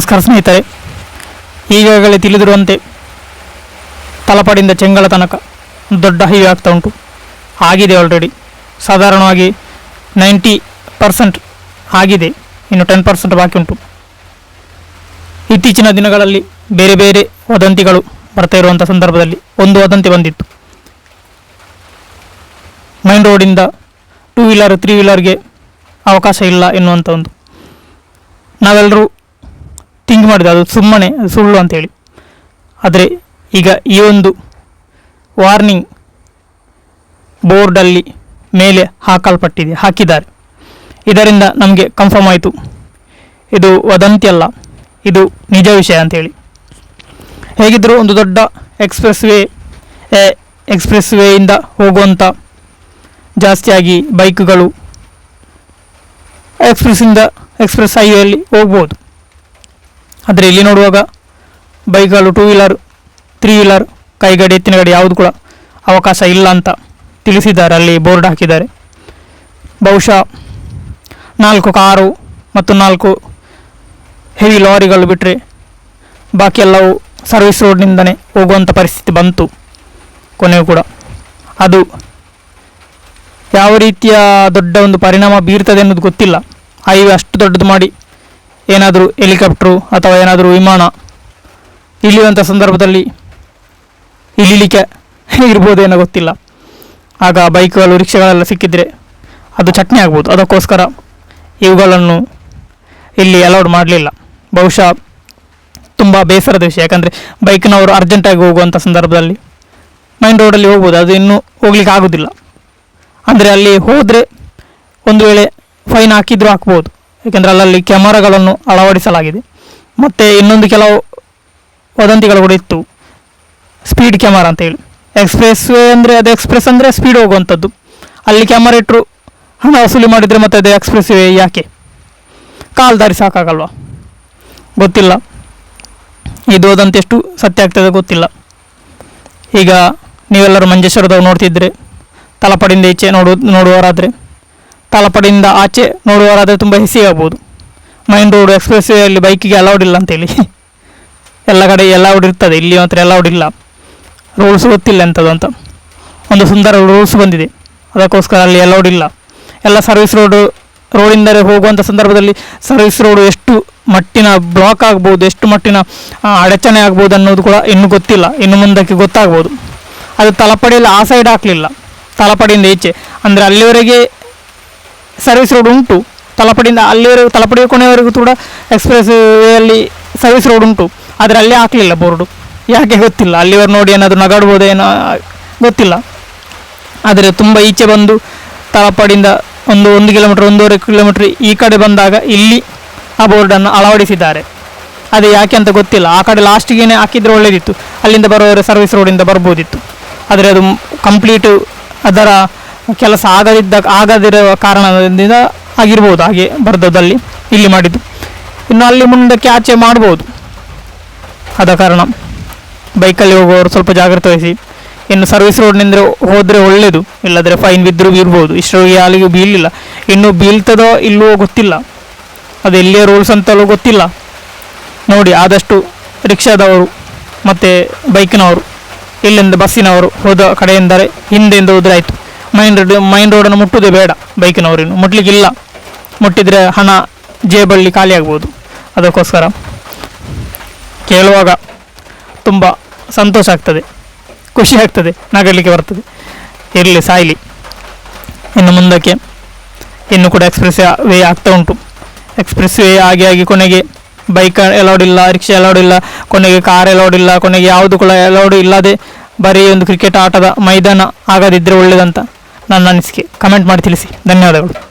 ನಮಸ್ಕಾರ ಸ್ನೇಹಿತರೆ, ಈಗಾಗಲೇ ತಿಳಿದಿರುವಂತೆ ತಲಪಾಡಿಂದ ಚೆಂಗಳ ತನಕ ದೊಡ್ಡ ಹೈವೇ ಆಗ್ತಾ ಉಂಟು. ಆಗಿದೆ ಆಲ್ರೆಡಿ ಸಾಧಾರಣವಾಗಿ ನೈಂಟಿ ಪರ್ಸೆಂಟ್ ಆಗಿದೆ, ಇನ್ನು ಟೆನ್ ಪರ್ಸೆಂಟ್ ಬಾಕಿ ಉಂಟು. ಇತ್ತೀಚಿನ ದಿನಗಳಲ್ಲಿ ಬೇರೆ ಬೇರೆ ವದಂತಿಗಳು ಬರ್ತಾ ಇರುವಂಥ ಸಂದರ್ಭದಲ್ಲಿ ಒಂದು ವದಂತಿ ಬಂದಿತ್ತು. ಮೈನ್ ರೋಡಿಂದ ಟೂ ವೀಲರ್ ತ್ರೀ ವೀಲರ್ಗೆ ಅವಕಾಶ ಇಲ್ಲ ಎನ್ನುವಂಥ ಒಂದು. ನಾವೆಲ್ಲರೂ ಥಿಂಕ್ ಮಾಡಿದೆ, ಅದು ಸುಮ್ಮನೆ, ಸುಳ್ಳು ಅಂತೇಳಿ. ಆದರೆ ಈಗ ಈ ಒಂದು ವಾರ್ನಿಂಗ್ ಬೋರ್ಡಲ್ಲಿ ಮೇಲೆ ಹಾಕಲ್ಪಟ್ಟಿದೆ, ಹಾಕಿದ್ದಾರೆ. ಇದರಿಂದ ನಮಗೆ ಕನ್ಫರ್ಮ್ ಆಯಿತು. ಇದು ವದಂತಿ ಅಲ್ಲ, ಇದು ನಿಜ ವಿಷಯ ಅಂತೇಳಿ. ಹೇಗಿದ್ದರೂ ಒಂದು ದೊಡ್ಡ ಎಕ್ಸ್ಪ್ರೆಸ್ ವೇ ಎಕ್ಸ್ಪ್ರೆಸ್ ವೇಯಿಂದ ಹೋಗುವಂಥ ಜಾಸ್ತಿಯಾಗಿ ಬೈಕ್ಗಳು ಎಕ್ಸ್ಪ್ರೆಸ್ಸಿಂದ ಎಕ್ಸ್ಪ್ರೆಸ್ ಹೈವೇಯಲ್ಲಿ ಹೋಗ್ಬೋದು. ಆದರೆ ಇಲ್ಲಿ ನೋಡುವಾಗ ಬೈಕ್ಗಳು ಟೂ ವೀಲರ್ ತ್ರೀ ವೀಲರ್ ಕೈಗಡಿ, ಎತ್ತಿನ ಗಾಡಿ ಯಾವುದು ಕೂಡ ಅವಕಾಶ ಇಲ್ಲ ಅಂತ ತಿಳಿಸಿದ್ದಾರೆ, ಅಲ್ಲಿ ಬೋರ್ಡ್ ಹಾಕಿದ್ದಾರೆ. ಬಹುಶಃ ನಾಲ್ಕು ಕಾರು ಮತ್ತು ನಾಲ್ಕು ಹೆವಿ ಲಾರಿಗಳು ಬಿಟ್ಟರೆ ಬಾಕಿ ಎಲ್ಲವೂ ಸರ್ವಿಸ್ ರೋಡ್ನಿಂದನೇ ಹೋಗುವಂಥ ಪರಿಸ್ಥಿತಿ ಬಂತು ಕೊನೆಯೂ ಕೂಡ. ಅದು ಯಾವ ರೀತಿಯ ದೊಡ್ಡ ಒಂದು ಪರಿಣಾಮ ಬೀರ್ತದೆ ಅನ್ನೋದು ಗೊತ್ತಿಲ್ಲ. ಹೈವೇ ಅಷ್ಟು ದೊಡ್ಡದು ಮಾಡಿ ಏನಾದರೂ ಹೆಲಿಕಾಪ್ಟ್ರು ಅಥವಾ ಏನಾದರೂ ವಿಮಾನ ಇಳಿಯುವಂಥ ಸಂದರ್ಭದಲ್ಲಿ ಇಳಿಲಿಕ್ಕೆ ಇರ್ಬೋದೇನೋ ಗೊತ್ತಿಲ್ಲ. ಆಗ ಬೈಕ್ಗಳು, ರಿಕ್ಷಾಗಳೆಲ್ಲ ಸಿಕ್ಕಿದರೆ ಅದು ಚಟ್ನಿ ಆಗ್ಬೋದು. ಅದಕ್ಕೋಸ್ಕರ ಇವುಗಳನ್ನು ಇಲ್ಲಿ ಅಲೌಡ್ ಮಾಡಲಿಲ್ಲ. ಬಹುಶಃ ತುಂಬ ಬೇಸರದ ವಿಷಯ. ಯಾಕಂದರೆ ಬೈಕ್ನವರು ಅರ್ಜೆಂಟಾಗಿ ಹೋಗುವಂಥ ಸಂದರ್ಭದಲ್ಲಿ ಮೈನ್ ರೋಡಲ್ಲಿ ಹೋಗ್ಬೋದು. ಅದು ಇನ್ನೂ ಹೋಗ್ಲಿಕ್ಕೆ ಆಗೋದಿಲ್ಲ. ಅಂದರೆ ಅಲ್ಲಿ ಹೋದರೆ ಒಂದು ವೇಳೆ ಫೈನ್ ಹಾಕಿದರೂ ಹಾಕ್ಬೋದು. ಏಕೆಂದರೆ ಅಲ್ಲಲ್ಲಿ ಕ್ಯಾಮರಾಗಳನ್ನು ಅಳವಡಿಸಲಾಗಿದೆ. ಮತ್ತು ಇನ್ನೊಂದು ಕೆಲವು ವದಂತಿಗಳು ಕೂಡ ಇತ್ತು. ಸ್ಪೀಡ್ ಕ್ಯಾಮರಾ ಅಂತೇಳಿ ಎಕ್ಸ್ಪ್ರೆಸ್ ವೇ ಅಂದರೆ ಅದು ಎಕ್ಸ್ಪ್ರೆಸ್ ಅಂದರೆ ಸ್ಪೀಡ್ ಹೋಗುವಂಥದ್ದು. ಅಲ್ಲಿ ಕ್ಯಾಮರಾ ಇಟ್ಟರು ಹಣ ವಸೂಲಿ ಮಾಡಿದರೆ ಮತ್ತೆ ಅದು ಎಕ್ಸ್ಪ್ರೆಸ್ ವೇ ಯಾಕೆ? ಕಾಲು ದಾರಿ ಸಾಕಾಗಲ್ವಾ? ಗೊತ್ತಿಲ್ಲ. ಇದು ವದಂತಿ ಎಷ್ಟು ಸತ್ಯ ಆಗ್ತದೆ ಗೊತ್ತಿಲ್ಲ. ಈಗ ನೀವೆಲ್ಲರೂ ಮಂಜೇಶ್ವರದವ್ರು ನೋಡ್ತಿದ್ರೆ ತಲಪಡಿಯಿಂದ ಈಚೆ ನೋಡು, ನೋಡುವವರಾದರೆ ತಲಪಡಿಯಿಂದ ಆಚೆ ನೋಡುವವರಾದರೆ ತುಂಬ ಹೆಸಿ ಆಗ್ಬೋದು. ಮೈನ್ ರೋಡ್ ಎಕ್ಸ್ಪ್ರೆಸ್ ವೇಯಲ್ಲಿ ಬೈಕಿಗೆ ಅಲೌಡ್ ಇಲ್ಲ ಅಂತೇಳಿ. ಎಲ್ಲ ಕಡೆ ಅಲೌಡ್ ಇರ್ತದೆ. ಇಲ್ಲಿ ಮಾತ್ರ ಅಲೌಡ್ ಇಲ್ಲ. ರೂಲ್ಸ್ ಗೊತ್ತಿಲ್ಲ ಎಂಥದ್ದು ಅಂತ. ಒಂದು ಸುಂದರ ರೂಲ್ಸ್ ಬಂದಿದೆ. ಅದಕ್ಕೋಸ್ಕರ ಅಲ್ಲಿ ಅಲೌಡ್ ಇಲ್ಲ. ಎಲ್ಲ ಸರ್ವಿಸ್ ರೋಡು ರೋಡಿಂದಲೇ ಹೋಗುವಂಥ ಸಂದರ್ಭದಲ್ಲಿ ಸರ್ವಿಸ್ ರೋಡು ಎಷ್ಟು ಮಟ್ಟಿನ ಬ್ಲಾಕ್ ಆಗ್ಬೋದು, ಎಷ್ಟು ಮಟ್ಟಿನ ಅಡಚಣೆ ಆಗ್ಬೋದು ಅನ್ನೋದು ಕೂಡ ಇನ್ನೂ ಗೊತ್ತಿಲ್ಲ. ಇನ್ನು ಮುಂದಕ್ಕೆ ಗೊತ್ತಾಗ್ಬೋದು. ಅದು ತಲಪಡಿಯಲ್ಲಿ ಆ ಸೈಡ್ ಹಾಕಲಿಲ್ಲ. ತಲಪಡಿಯಿಂದ ಈಚೆ. ಅಂದರೆ ಅಲ್ಲಿವರೆಗೆ ಸರ್ವಿಸ್ ರೋಡ್ ಉಂಟು. ತಲಪಡಿಯಿಂದ ಅಲ್ಲಿವರೆಗೂ ತಲಪಡಿಯ ಕೊನೆಯವರೆಗೂ ಕೂಡ ಎಕ್ಸ್ಪ್ರೆಸ್ ವೇಯಲ್ಲಿ ಸರ್ವಿಸ್ ರೋಡ್ ಉಂಟು. ಆದರೆ ಅಲ್ಲಿ ಹಾಕಲಿಲ್ಲ ಬೋರ್ಡು ಯಾಕೆ ಗೊತ್ತಿಲ್ಲ. ಅಲ್ಲಿವರು ನೋಡಿ ಏನಾದರೂ ನಗಾಡ್ಬೋದೇನೋ ಗೊತ್ತಿಲ್ಲ. ಆದರೆ ತುಂಬ ಈಚೆ ಬಂದು ತಲಪಡಿಯಿಂದ ಒಂದು ಒಂದು ಕಿಲೋಮೀಟ್ರ್ ಒಂದೂವರೆ ಕಿಲೋಮೀಟ್ರ್ ಈ ಕಡೆ ಬಂದಾಗ ಇಲ್ಲಿ ಆ ಬೋರ್ಡನ್ನು ಅಳವಡಿಸಿದ್ದಾರೆ. ಅದು ಯಾಕೆ ಅಂತ ಗೊತ್ತಿಲ್ಲ. ಆ ಕಡೆ ಲಾಸ್ಟಿಗೇನೆ ಹಾಕಿದರೆ ಒಳ್ಳೆಯದಿತ್ತು ಅಲ್ಲಿಂದ ಬರೋರು ಸರ್ವಿಸ್ ರೋಡಿಂದ ಬರ್ಬೋದಿತ್ತು. ಆದರೆ ಅದು ಕಂಪ್ಲೀಟು ಅದರ ಕೆಲಸ ಆಗದಿದ್ದ ಆಗದಿರುವ ಕಾರಣದಿಂದ ಆಗಿರ್ಬೋದು ಹಾಗೆ ಬರ್ದದಲ್ಲಿ ಇಲ್ಲಿ ಮಾಡಿದ್ದು. ಇನ್ನು ಅಲ್ಲಿ ಮುಂದಕ್ಕೆ ಆಚೆ ಮಾಡ್ಬೋದು. ಆದ ಕಾರಣ ಬೈಕಲ್ಲಿ ಹೋಗುವವರು ಸ್ವಲ್ಪ ಜಾಗ್ರತೆ ವಹಿಸಿ. ಇನ್ನು ಸರ್ವಿಸ್ ರೋಡ್ನಿಂದ ಹೋದರೆ ಒಳ್ಳೆಯದು ಇಲ್ಲದ್ರೆ ಫೈನ್ ಬಿದ್ದರೂ ಬೀರ್ಬೋದು ಇಷ್ಟರೊಳಗೆ ಯಾರಿಗೂ ಬೀಳಲಿಲ್ಲ ಇನ್ನು ಬೀಳ್ತದೋ ಇಲ್ಲವೋ ಗೊತ್ತಿಲ್ಲ. ಅದು ಎಲ್ಲಿಯ ರೂಲ್ಸ್ ಅಂತಲೂ ಗೊತ್ತಿಲ್ಲ. ನೋಡಿ, ಆದಷ್ಟು ರಿಕ್ಷಾದವರು ಮತ್ತು ಬೈಕಿನವರು, ಇಲ್ಲಿಂದ ಬಸ್ಸಿನವರು ಹೋದ ಕಡೆಯಿಂದರೆ ಹಿಂದೆಯಿಂದ ಹೋದರೆ ಆಯಿತು. ಮೈನ್ ರೋಡ್, ಮೈನ್ ರೋಡನ್ನು ಮುಟ್ಟುವುದೇ ಬೇಡ ಬೈಕಿನವರಿನ್ನು. ಮುಟ್ಲಿಕ್ಕಿಲ್ಲ. ಮುಟ್ಟಿದರೆ ಹಣ ಜೇಬಲ್ಲಿ ಖಾಲಿ ಆಗ್ಬೋದು. ಅದಕ್ಕೋಸ್ಕರ ಕೇಳುವಾಗ ತುಂಬ ಸಂತೋಷ ಆಗ್ತದೆ. ಖುಷಿ ಆಗ್ತದೆ. ನಗಲಿಕ್ಕೆ ಬರ್ತದೆ. ಇರಲಿ, ಸಾಯಿಲಿ. ಇನ್ನು ಮುಂದಕ್ಕೆ ಇನ್ನು ಕೂಡ ಎಕ್ಸ್ಪ್ರೆಸ್ ವೇ ಆಗ್ತಾ ಉಂಟು. ಎಕ್ಸ್ಪ್ರೆಸ್ ವೇ ಆಗಿ ಆಗಿ ಕೊನೆಗೆ ಬೈಕ್ ಅಲೌಡ್ ಇಲ್ಲ, ರಿಕ್ಷಾ ಅಲೌಡ್ ಇಲ್ಲ, ಕೊನೆಗೆ ಕಾರ್ ಅಲೌಡ್ ಇಲ್ಲ, ಕೊನೆಗೆ ಯಾವುದು ಕೂಡ ಅಲೌಡ್ ಇಲ್ಲದೆ ಬರೀ ಒಂದು ಕ್ರಿಕೆಟ್ ಆಟದ ಮೈದಾನ ಆಗದಿದ್ದರೆ ಒಳ್ಳೆಯದಂತ ನನ್ನ ಅನಿಸಿಕೆ. ಕಮೆಂಟ್ ಮಾಡಿ ತಿಳಿಸಿ. ಧನ್ಯವಾದಗಳು.